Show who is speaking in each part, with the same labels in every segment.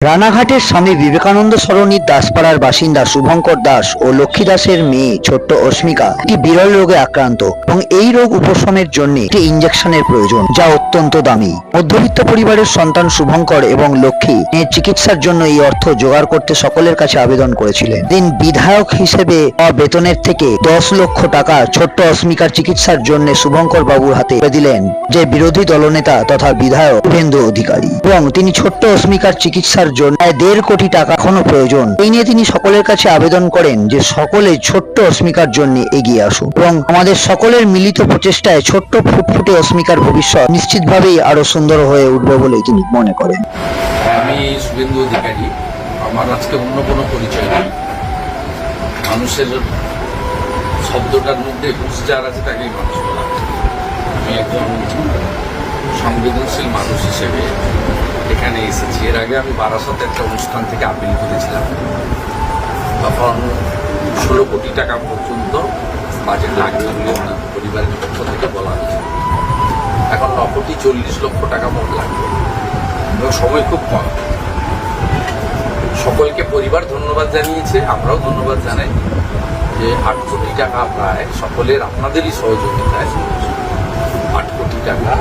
Speaker 1: রানাঘাটের স্বামী বিবেকানন্দ সরণির দাসপাড়ার বাসিন্দা শুভঙ্কর দাস ও লক্ষ্মী দাসের মেয়ে ছোট্ট অস্মিকা একটি বিরল রোগে আক্রান্ত এবং এই রোগ উপশমের জন্য একটি ইঞ্জেকশনের প্রয়োজন, যা অত্যন্ত দামি। মধ্যবিত্ত পরিবারের সন্তান শুভঙ্কর এবং লক্ষ্মী মেয়ের চিকিৎসার জন্য এই অর্থ জোগাড় করতে সকলের কাছে আবেদন করেছিলেন। দিন বিধায়ক হিসেবে বেতনের থেকে দশ লক্ষ টাকা ছোট্ট অস্মিকার চিকিৎসার জন্য শুভঙ্কর বাবুর হাতে দিলেন, যে বিরোধী দলনেতা তথা বিধায়ক শুভেন্দু অধিকারী। এবং তিনি ছোট্ট অস্মিকার চিকিৎসার জন্য প্রায় দেড় কোটি টাকা এখনও প্রয়োজন। এই নিয়ে তিনি সকলের কাছে আবেদন করেন যে সকলে ছোট্ট অস্মিকার জন্য এগিয়ে আসুন এবং আমাদের সকলের মিলিত প্রচেষ্টায় ছোট্ট ফুটফুটে অস্মিকার ভবিষ্যৎ নিশ্চিতভাবেই আরও সুন্দর হয়ে উঠবে বলে তিনি মনে করেন।
Speaker 2: আমি শুভেন্দু অধিকারী। আমার আজকে অন্য কোনো পরিচয় নেই। মানুষের শব্দটার মধ্যে হুঁশ আছে তাকেই মানুষ বলা আমি একজন সংবেদনশীল মানুষ হিসেবে এখানে এসেছি। এর আগে আমি বারাসাতে একটা অনুষ্ঠান থেকে আপিল করেছিলাম। তখন ষোলো কোটি টাকা পর্যন্ত বাজেট লাগবে বলে ওনার পরিবারের পক্ষ থেকে বলা হয়েছে। এখন ন কোটি চল্লিশ লক্ষ টাকা মোট লাগবে। এবং সময় খুব কম। সকলকে পরিবার ধন্যবাদ জানিয়েছে, আমরাও ধন্যবাদ জানাই যে আট কোটি টাকা প্রায় সকলের, আপনাদেরই সহযোগিতায় আট কোটি টাকা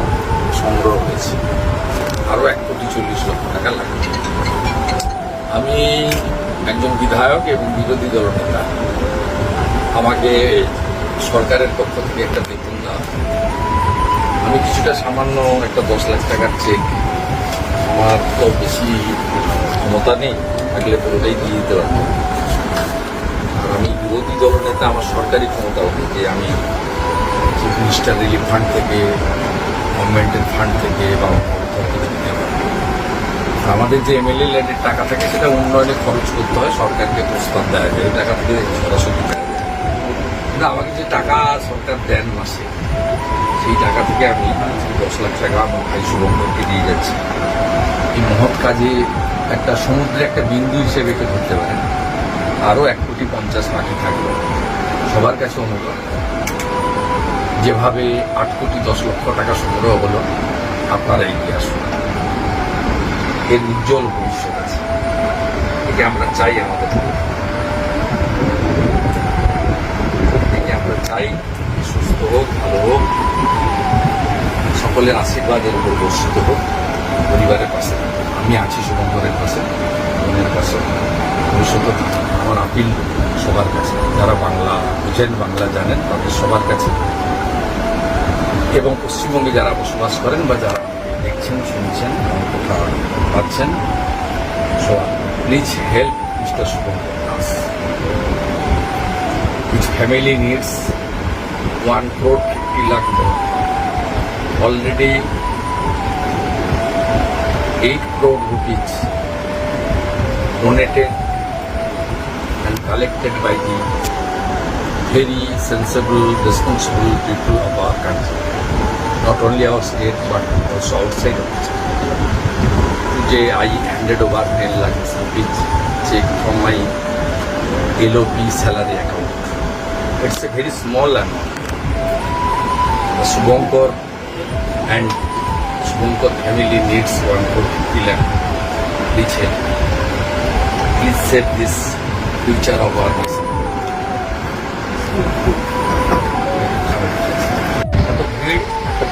Speaker 2: সংগ্রহ হয়েছে। আরও এক কোটি চল্লিশ লক্ষ টাকা লাগবে আমি একজন বিধায়ক এবং বিরোধী দলনেতা আমাকে সরকারের পক্ষ থেকে একটা বেতন দেওয়া আমি কিছুটা সামান্য একটা দশ লাখ টাকার চেক আমার তো বেশি ক্ষমতা নেই, থাকলে পুরোটাই দিয়ে দিতে পারব। আর আমি বিরোধী দলনেতা আমার সরকারি ক্ষমতা হবে যে আমি চিফ মিনিস্টার রিলিফ ফান্ড থেকে গভর্নমেন্টের ফান্ড থেকে বা পারব আমাদের যে এমএলএ ল্যান্ডের টাকা থাকে, সেটা উন্নয়নে খরচ করতে হয়, সরকারকে প্রস্তাব দেয় এই টাকা থেকে সরাসরি দেয় কিন্তু আমাকে যে টাকা সরকার দেন মাসে, সেই টাকা থেকে আমি দশ লাখ টাকা আমার ভাই শুভঙ্করকে দিয়ে যাচ্ছি। এই মহৎ কাজে একটা সমুদ্রে একটা বিন্দু হিসেবে একে ধরতে পারেন আরও এক কোটি পঞ্চাশ বাকি থাকবে। সবার কাছে অনুরোধ, যেভাবে আট কোটি দশ লক্ষ টাকা সংগ্রহ হলো আপনারা এগিয়ে আসুন। এর উজ্জ্বল ভবিষ্যৎ আছে। একে আমরা চাই আমাদের একে আমরা চাই সুস্থ হোক, ভালো হোক। সকলের আশীর্বাদের উপর বর্ষিত হোক। পরিবারের পাশে, আমি আছি শুভঙ্করের পাশে, বোনের পাশে। ভবিষ্যতে আমার আপিল সবার কাছে। যারা বাংলা বুঝেন, বাংলা জানেন, তাদের সবার কাছে এবং পশ্চিমবঙ্গে যারা বসবাস করেন বা যারা দেখছেন, শুনছেন কথা পাচ্ছেন so please help mister Shubhankar Das which family needs one four fifty lakh already eight crore rupees donated and collected by the very sensible responsible people of our country Not only our state but also outside of the state. Today I handed over 10 lakh rupees check from my LOP salary account. It's a very small amount. The and Subhankar family needs 1 crore 50 lakh. Please help. Please save this future of our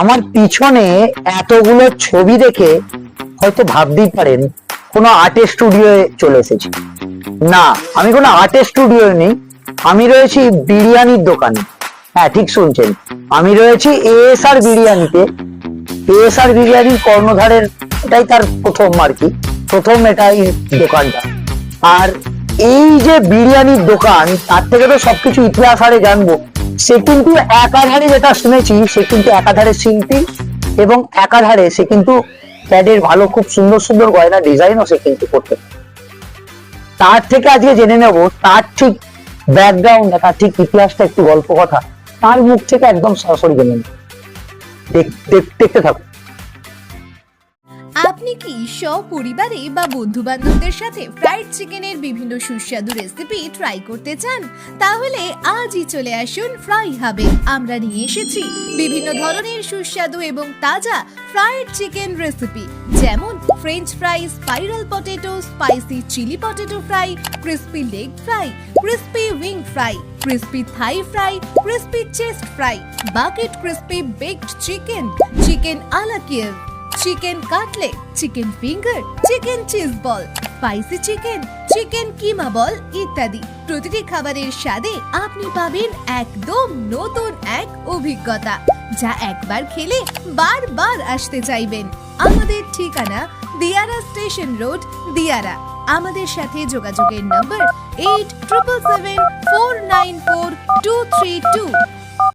Speaker 1: আমার পিছনে এতগুলো ছবি দেখে হয়তো ভাবতেই পারেন কোনো আর্টের স্টুডিওয়ে চলে এসেছি। না আমি কোনো আর্টের স্টুডিও নেই। আমি রয়েছি বিরিয়ানির দোকানে। হ্যাঁ ঠিক শুনছেন। আমি রয়েছি এএসআর বিরিয়ানিতে। এএসআর বিরিয়ানির কর্ণধারের এটাই তার প্রথম আর কি। প্রথম এটাই দোকানটা। আর এই যে বিরিয়ানির দোকান তার থেকে তো সবকিছু ইতিহাস আরে জানব। সে কিন্তু একাধারে যেটা শুনেছি, সে কিন্তু একাধারে শিল্পী এবং একাধারে সে কিন্তু প্যাডের ভালো, খুব সুন্দর সুন্দর গয়না ডিজাইনও সে কিন্তু করতে তার থেকে আজকে জেনে নেব, তার ঠিক ব্যাকগ্রাউন্ড তার ঠিক ইতিহাসটা একটু গল্প কথা তার মুখ থেকে একদম সরাসরি জেনে নেব। দেখ- দেখ- দেখতে থাকুন।
Speaker 3: কি সপরিবারে বা বন্ধু বান্ধবদের সাথে ফ্রাইড চিকেনের বিভিন্ন সুস্বাদু রেসিপি ট্রাই করতে চান? তাহলে আজই চলে আসুন ফ্রাই হাবে আমরা নিয়ে এসেছি বিভিন্ন ধরনের সুস্বাদু এবং তাজা ফ্রাইড চিকেন রেসিপি যেমন french fry spiral potato spicy chilli potato fry crispy leg fry crispy wing fry crispy thigh fry crispy chest fry bucket crispy baked chicken chicken a la Kiev chicken cutlet chicken finger, chicken cheese ball, spicy chicken chicken keema ball ইত্যাদি। প্রতিটি খাবারের স্বাদে আপনি পাবেন একদম নতুন এক অভিজ্ঞতা, যা একবার খেলে বারবার আসতে চাইবেন। আমাদের ঠিকানা দিয়ারা স্টেশন রোড, দিয়ারা। আমাদের সাথে যোগাযোগের number eight triple seven four nine four two three two.